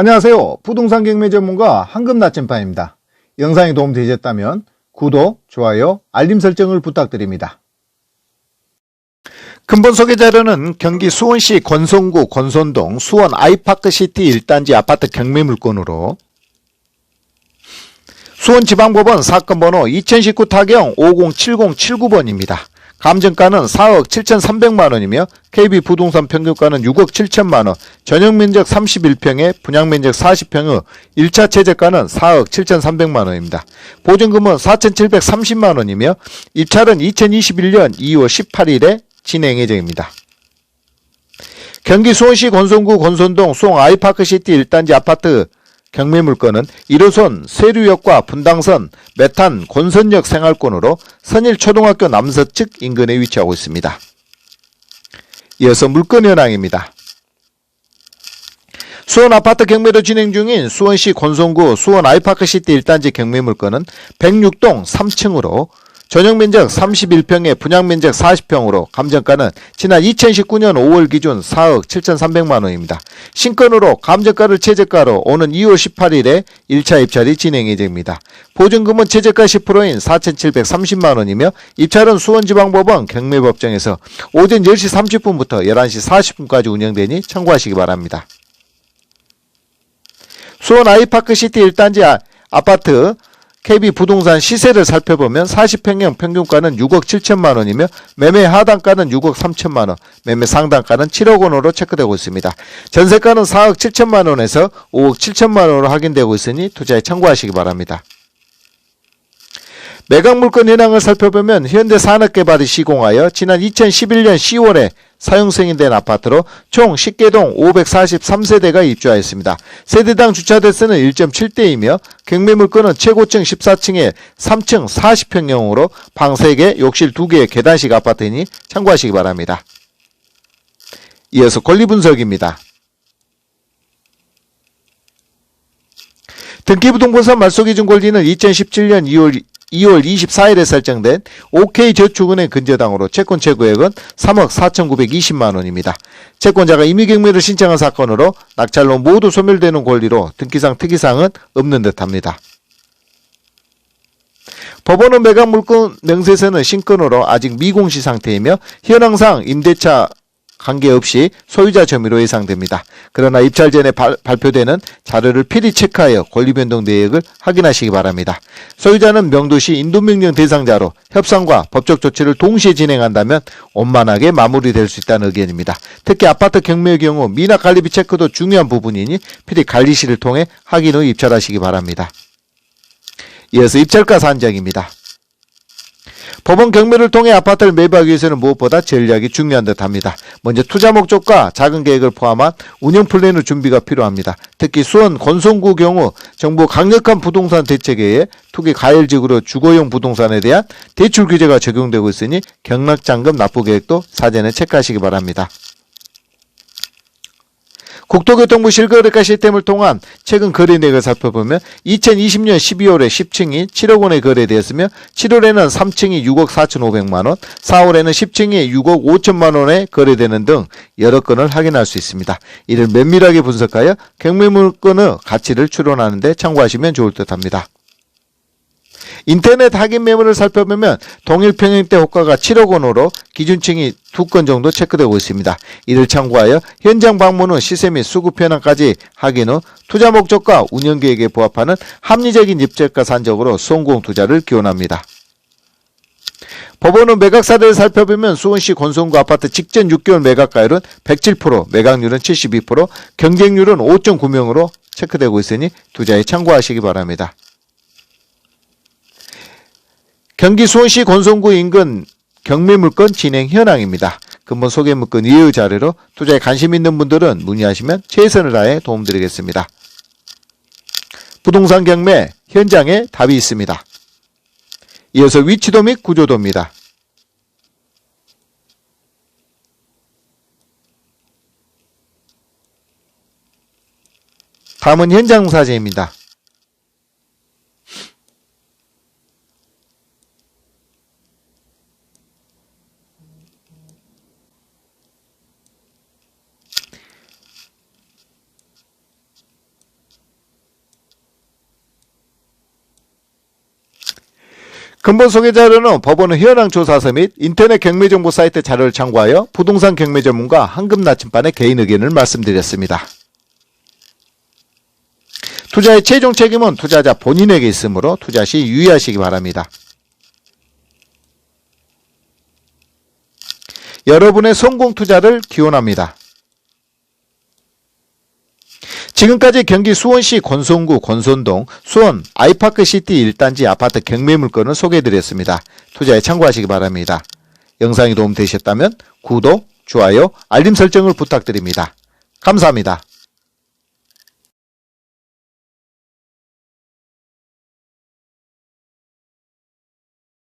안녕하세요. 부동산 경매 전문가 황금 나침반입니다. 영상이 도움되셨다면 구독, 좋아요, 알림 설정을 부탁드립니다. 근본 소개 자료는 경기 수원시 권성구 권선동 수원 아이파크시티 1단지 아파트 경매 물건으로 수원지방법원 사건 번호 2019 타경 507079번입니다. 감정가는 4억 7,300만 원이며 KB 부동산 평균가는 6억 7천만 원, 전용 면적 31평에 분양 면적 40평의 1차 최저가는 4억 7,300만 원입니다. 보증금은 4,730만 원이며 입찰은 2021년 2월 18일에 진행 예정입니다. 경기 수원시 권선구 권선동 수원 아이파크시티 1단지 아파트 경매 물건은 1호선 세류역과 분당선 메탄 권선역 생활권으로 선일초등학교 남서측 인근에 위치하고 있습니다. 이어서 물건 현황입니다. 수원 아파트 경매로 진행 중인 수원시 권선구 수원 아이파크시티 1단지 경매 물건은 106동 3층으로 전용 면적 31평에 분양 면적 40평으로 감정가는 지난 2019년 5월 기준 4억 7,300만 원입니다. 신건으로 감정가를 최저가로 오는 2월 18일에 1차 입찰이 진행 예정입니다. 보증금은 최저가 10%인 4,730만 원이며 입찰은 수원지방법원 경매법정에서 오전 10시 30분부터 11시 40분까지 운영되니 참고하시기 바랍니다. 수원 아이파크 시티 1단지 아, 아파트 KB 부동산 시세를 살펴보면 40평형 평균가는 6억 7천만 원이며 매매 하단가는 6억 3천만 원, 매매 상단가는 7억 원으로 체크되고 있습니다. 전세가는 4억 7천만 원에서 5억 7천만 원으로 확인되고 있으니 투자에 참고하시기 바랍니다. 매각 물건 현황을 살펴보면 현대 산업개발이 시공하여 지난 2011년 10월에 사용 승인된 아파트로 총 10개동 543세대가 입주하였습니다. 세대당 주차 대수는 1.7대이며 경매 물건은 최고층 14층에 3층 40평형으로 방 3개, 욕실 2개의 계단식 아파트이니 참고하시기 바랍니다. 이어서 권리 분석입니다. 등기부등본상 말소기준 권리는 2017년 2월 2월 24일에 설정된 OK저축은행 근저당으로 채권 최고액은 3억 4,920만 원입니다. 채권자가 임의경매를 신청한 사건으로 낙찰로 모두 소멸되는 권리로 등기상 특이사항은 없는 듯합니다. 법원은 매각 물건 명세서는 신건으로 아직 미공시 상태이며 현황상 임대차 관계없이 소유자 점유로 예상됩니다. 그러나 입찰 전에 발, 표되는 자료를 필히 체크하여 권리변동 내역을 확인하시기 바랍니다. 소유자는 명도시 인도명령 대상자로 협상과 법적 조치를 동시에 진행한다면 원만하게 마무리될 수 있다는 의견입니다. 특히 아파트 경매의 경우 미납 관리비 체크도 중요한 부분이니 필히 관리실을 통해 확인 후 입찰하시기 바랍니다. 이어서 입찰가 산정입니다. 법원 경매를 통해 아파트를 매입하기 위해서는 무엇보다 전략이 중요한 듯 합니다. 먼저 투자 목적과 작은 계획을 포함한 운영 플랜의 준비가 필요합니다. 특히 수원 권성구 경우 정부 강력한 부동산 대책에 투기 가열적으로 주거용 부동산에 대한 대출 규제가 적용되고 있으니 경락장금 납부 계획도 사전에 체크하시기 바랍니다. 국토교통부 실거래가 시스템을 통한 최근 거래 내역을 살펴보면 2020년 12월에 10층이 7억 원에 거래되었으며 7월에는 3층이 6억 4천5백만 원, 4월에는 10층이 6억 5천만 원에 거래되는 등 여러 건을 확인할 수 있습니다. 이를 면밀하게 분석하여 경매물건의 가치를 추론하는 데 참고하시면 좋을 듯 합니다. 인터넷 확인 매물을 살펴보면 동일 평형대 호가가 7억 원으로 기준층이 두 건 정도 체크되고 있습니다. 이를 참고하여 현장 방문 후 시세 및 수급 현황까지 확인 후 투자 목적과 운영 계획에 부합하는 합리적인 입재가 산적으로 성공 투자를 기원합니다. 법원은 매각 사례를 살펴보면 수원시 권성구 아파트 직전 6개월 매각가율은 107%, 매각률은 72%, 경쟁률은 5.9명으로 체크되고 있으니 투자에 참고하시기 바랍니다. 경기 수원시 권성구 인근 경매물건 진행 현황입니다. 근본 소개물건 이의 자료로 투자에 관심 있는 분들은 문의하시면 최선을 다해 도움드리겠습니다. 부동산 경매 현장에 답이 있습니다. 이어서 위치도 및 구조도입니다. 다음은 현장 사진입니다. 근본 소개 자료는 법원의 현황 조사서 및 인터넷 경매 정보 사이트 자료를 참고하여 부동산 경매 전문가 황금 나침반의 개인 의견을 말씀드렸습니다. 투자의 최종 책임은 투자자 본인에게 있으므로 투자 시 유의하시기 바랍니다. 여러분의 성공 투자를 기원합니다. 지금까지 경기 수원시 권선구 권선동 수원 아이파크시티 1단지 아파트 경매 물건을 소개해드렸습니다. 투자에 참고하시기 바랍니다. 영상이 도움되셨다면 구독, 좋아요, 알림 설정을 부탁드립니다. 감사합니다.